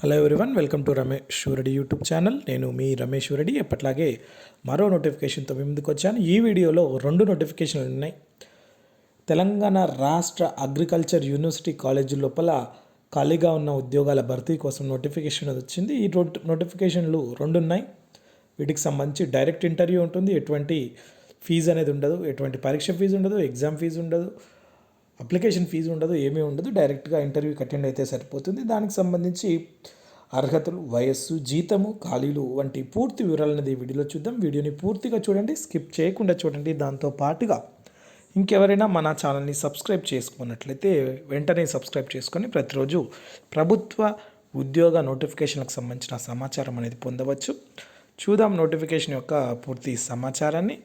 Hello everyone welcome to Ramesh Reddy YouTube channel నేను మీ రమేష్ రెడ్డి ఎప్పట్లాగే మరో నోటిఫికేషన్తో మీ ముందుకు వచ్చాను. ఈ వీడియోలో రెండు నోటిఫికేషన్లు ఉన్నాయి. తెలంగాణ రాష్ట్ర అగ్రికల్చర్ యూనివర్సిటీ కాలేజీ లోపల ఖాళీగా ఉన్న ఉద్యోగాల భర్తీ కోసం నోటిఫికేషన్ వచ్చింది. ఈ నోట్ నోటిఫికేషన్లు రెండు ఉన్నాయి. వీటికి సంబంధించి డైరెక్ట్ ఇంటర్వ్యూ ఉంటుంది. ఎటువంటి ఫీజు అనేది ఉండదు. ఎటువంటి పరీక్ష ఫీజు ఉండదు. ఎగ్జామ్ ఫీజు ఉండదు. అప్లికేషన్ ఫీజు ఉండదు ఏమీ ఉండదు. డైరెక్ట్గా ఇంటర్వ్యూకి అటెండ్ అయితే సరిపోతుంది. దానికి సంబంధించి అర్హతలు వయస్సు జీతము ఖాళీలు వంటి పూర్తి వివరాలు అనేది వీడియోలో చూద్దాం. వీడియోని పూర్తిగా చూడండి స్కిప్ చేయకుండా చూడండి. దాంతో పాటుగా ఇంకెవరైనా మన ఛానల్ని సబ్స్క్రైబ్ చేసుకున్నట్లయితే వెంటనే సబ్స్క్రైబ్ చేసుకొని ప్రతిరోజు ప్రభుత్వ ఉద్యోగ నోటిఫికేషన్లకు సంబంధించిన సమాచారం అనేది పొందవచ్చు. చూద్దాం నోటిఫికేషన్ యొక్క పూర్తి సమాచారాన్ని.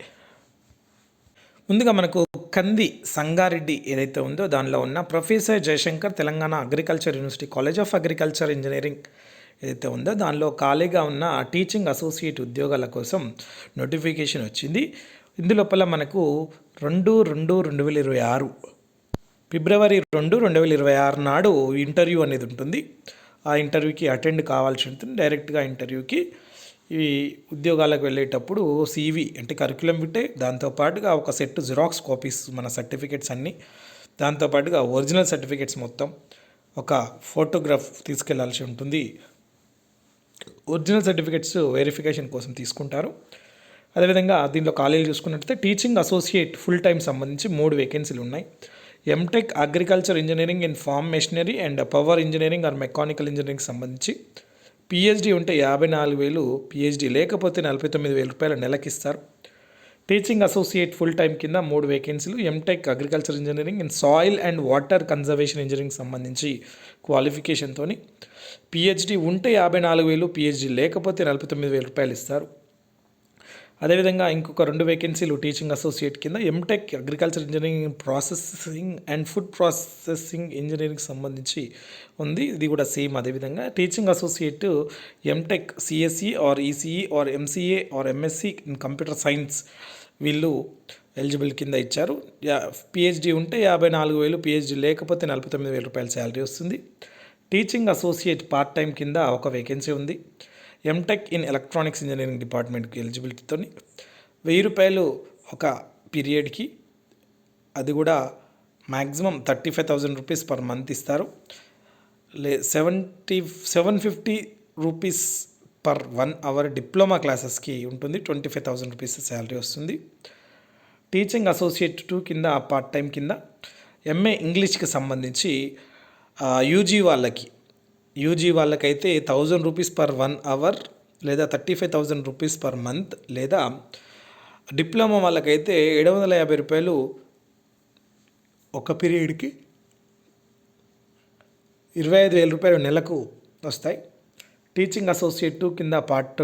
ముందుగా మనకు కంది సంగారెడ్డి ఏదైతే ఉందో దానిలో ఉన్న professor Jayashankar Telangana Agriculture University College of Agriculture Engineering ఏదైతే ఉందో దానిలో ఖాళీగా ఉన్న టీచింగ్ అసోసియేట్ ఉద్యోగాల కోసం నోటిఫికేషన్ వచ్చింది. ఇందులోపల మనకు రెండు రెండు రెండు వేల ఇరవై ఆరు ఫిబ్రవరి రెండు రెండు వేల ఇరవై ఆరు నాడు ఇంటర్వ్యూ అనేది ఉంటుంది. ఆ ఇంటర్వ్యూకి అటెండ్ కావాల్సి ఉంటుంది. డైరెక్ట్గా ఇంటర్వ్యూకి ఈ ఉద్యోగాలకు వెళ్ళేటప్పుడు సీవీ అంటే కరికులం బిట్టే దాంతోపాటుగా ఒక సెట్ జిరాక్స్ కాపీస్ మన సర్టిఫికేట్స్ అన్నీ. దాంతోపాటుగా ఒరిజినల్ సర్టిఫికేట్స్ మొత్తం ఒక ఫోటోగ్రాఫ్ తీసుకెళ్ళాల్సి ఉంటుంది. ఒరిజినల్ సర్టిఫికేట్స్ వెరిఫికేషన్ కోసం తీసుకుంటారు. అదేవిధంగా దీనిలో కాలేజీ చూసుకున్నట్లయితే టీచింగ్ అసోసియేట్ ఫుల్ టైం సంబంధించి మూడు వేకెన్సీలు ఉన్నాయి. MTech agriculture engineering in farm machinery and power engineering or mechanical engineering సంబంధించి పిహెచ్డి ఉంటే యాభై నాలుగు వేలు పిహెచ్డి లేకపోతే నలభై తొమ్మిది వేల రూపాయల నెలకిస్తారు. టీచింగ్ అసోసియేట్ ఫుల్ టైం కింద మూడు వేకెన్సీలు MTech agriculture engineering in soil and water conservation engineering సంబంధించి క్వాలిఫికేషన్తో పిహెచ్డి ఉంటే యాభై నాలుగు వేలు పిహెచ్డి లేకపోతే నలభై తొమ్మిది వేల రూపాయలు ఇస్తారు. అదేవిధంగా ఇంకొక రెండు వేకెన్సీలు టీచింగ్ అసోసియేట్ కింద MTech agriculture engineering processing and food processing engineering సంబంధించి ఉంది. ఇది కూడా సేమ్ అదేవిధంగా. Teaching associate MTech CSC or ECE or MCA or MSc in computer science వీళ్ళు ఎలిజిబుల్ కింద ఇచ్చారు. యా పిహెచ్డి ఉంటే యాభై నాలుగు వేలు పిహెచ్డి లేకపోతే నలభై తొమ్మిది వేల రూపాయల శాలరీ వస్తుంది. టీచింగ్ అసోసియేట్ పార్ట్ టైం కింద ఒక వేకెన్సీ ఉంది. ఎంటెక్ ఇన్ ఎలక్ట్రానిక్స్ ఇంజనీరింగ్ డిపార్ట్మెంట్కి ఎలిజిబిలిటీతో వెయ్యి రూపాయలు ఒక పీరియడ్కి అది కూడా maximum thirty five thousand rupees per month ఇస్తారు. లే seventy seven fifty rupees per one hour diploma క్లాసెస్కి ఉంటుంది. Twenty five thousand rupees salary వస్తుంది. టీచింగ్ అసోసియేట్ టూ కింద పార్ట్ టైం కింద. ఎంఏ ఇంగ్లీష్కి సంబంధించి యూజీ వాళ్ళకి యూజీ వాళ్ళకైతే thousand rupees per one hour లేదా thirty five thousand rupees per month లేదా డిప్లొమా వాళ్ళకైతే ఏడు వందల యాభై రూపాయలు ఒక పీరియడ్కి ఇరవై ఐదు వేల రూపాయలు నెలకు వస్తాయి. టీచింగ్ అసోసియేట్ కింద పార్ట్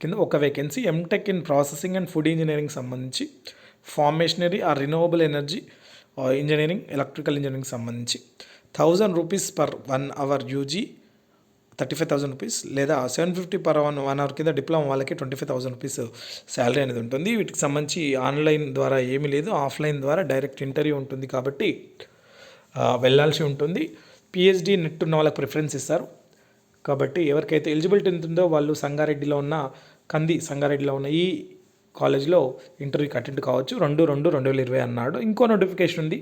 కింద ఒక vacancy MTech in processing and food engineering సంబంధించి farm machinery or renewable energy engineering electrical engineering సంబంధించి. Thousand rupees per one hour UG thirty five thousand rupees లేదా seven fifty per one one hour కింద diploma వాళ్ళకి twenty five thousand rupees salary అనేది ఉంటుంది. వీటికి సంబంధించి online ద్వారా ఏమీ లేదు ఆఫ్లైన్ ద్వారా డైరెక్ట్ ఇంటర్వ్యూ ఉంటుంది కాబట్టి వెళ్ళాల్సి ఉంటుంది. పిహెచ్డి నెట్ ఉన్న వాళ్ళకి ప్రిఫరెన్స్ ఇస్తారు. కాబట్టి ఎవరికైతే ఎలిజిబిలిటీ ఉంటుందో వాళ్ళు సంగారెడ్డిలో ఉన్న కంది సంగారెడ్డిలో ఉన్న ఈ కాలేజ్లో ఇంటర్వ్యూకి అటెండ్ కావచ్చు. రెండు రెండు రెండు వేల ఇరవై అన్నాడు. ఇంకో నోటిఫికేషన్ ఉంది.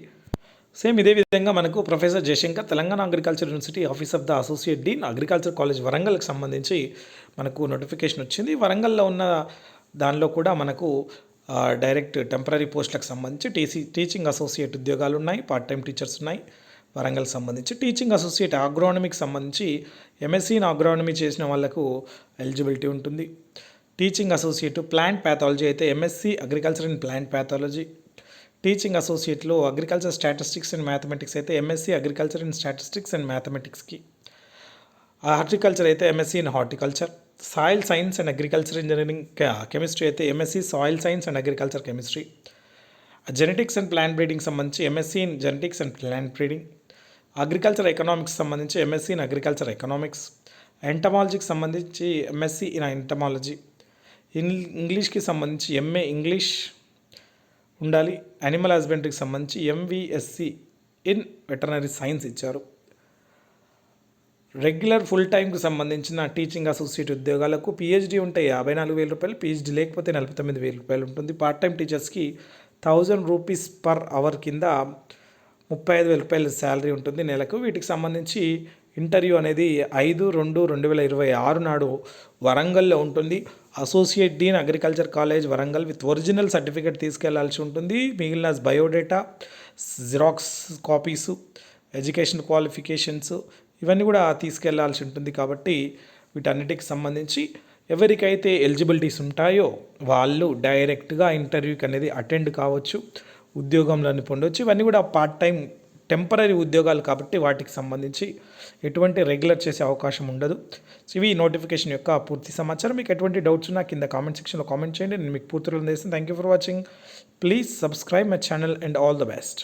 సేమ్ ఇదే విధంగా మనకు professor Jayashankar Telangana agriculture university office of the associate dean agriculture college వరంగల్కి సంబంధించి మనకు నోటిఫికేషన్ వచ్చింది. వరంగల్లో ఉన్న దానిలో కూడా మనకు డైరెక్ట్ టెంపరీ పోస్టులకు సంబంధించి టీసీ టీచింగ్ అసోసియేట్ ఉద్యోగాలు ఉన్నాయి పార్ట్ టైం టీచర్స్ ఉన్నాయి. వరంగల్ సంబంధించి టీచింగ్ అసోసియేట్ ఆగ్రోనమీకి సంబంధించి ఎంఎస్సీ ఇన్ ఆగ్రోనమీ చేసిన వాళ్ళకు ఎలిజిబిలిటీ ఉంటుంది. టీచింగ్ అసోసియేట్ ప్లాంట్ ప్యాథాలజీ అయితే MSc agriculture in plant pathology teaching అసోసియేట్లో agriculture statistics and mathematics అయితే MSc agriculture and statistics and మ్యాథమెటిక్స్కి. హార్టికల్చర్ అయితే MSc in horticulture. Soil science and agriculture engineering chemistry అయితే MSc soil science and agriculture chemistry. Genetics and plant breeding సంబంధించి MSc in genetics and plant breeding. Agriculture economics సంబంధించి MSc in agriculture economics. ఎంటమాలజీకి సంబంధించి MSc in entomology. ఇంగ్లీష్కి సంబంధించి MA English. ఉండాలి. Animal హస్బెండరీకి సంబంధించి ఎంవిఎస్సి ఇన్ వెటర్నరీ సైన్స్ ఇచ్చారు. రెగ్యులర్ ఫుల్ టైంకి సంబంధించిన టీచింగ్ అసోసియేట్ ఉద్యోగాలకు పిహెచ్డీ ఉంటే యాభై నాలుగు వేల రూపాయలు పిహెచ్డీ లేకపోతే నలభై తొమ్మిది వేల రూపాయలు ఉంటుంది. పార్ట్ టైం టీచర్స్కి థౌజండ్ రూపీస్ పర్ అవర్ కింద ముప్పై ఐదు వేల రూపాయల శాలరీ ఉంటుంది నెలకు. వీటికి సంబంధించి ఇంటర్వ్యూ అనేది ఐదు రెండు రెండు వేల ఇరవై ఆరు నాడు వరంగల్లో ఉంటుంది. Associate dean agriculture college Warangal with original certificate తీసుకెళ్ళాల్సి ఉంటుంది. మిగిలిన biodata xerox copies education qualifications ఇవన్నీ కూడా తీసుకెళ్ళాల్సి ఉంటుంది కాబట్టి వీటన్నిటికి సంబంధించి ఎవరికైతే ఎలిజిబిలిటీస్ ఉంటాయో వాళ్ళు డైరెక్ట్గా ఇంటర్వ్యూకి అనేది అటెండ్ కావచ్చు. ఉద్యోగంలోని పొందవచ్చు ఇవన్నీ కూడా పార్ట్ టైం టెంపరీ ఉద్యోగాలు కాబట్టి వాటికి సంబంధించి ఎటువంటి రెగ్యులర్ చేసే అవకాశం ఉండదు. సో ఇవి నోటిఫికేషన్ యొక్క పూర్తి సమాచారం. మీకు ఎటువంటి డౌట్స్ ఉన్నా కింద కామెంట్ సెక్షన్లో కామెంట్ చేయండి. నేను మీకు పూర్తిలో చేస్తాను thank you for watching please subscribe my channel and all the best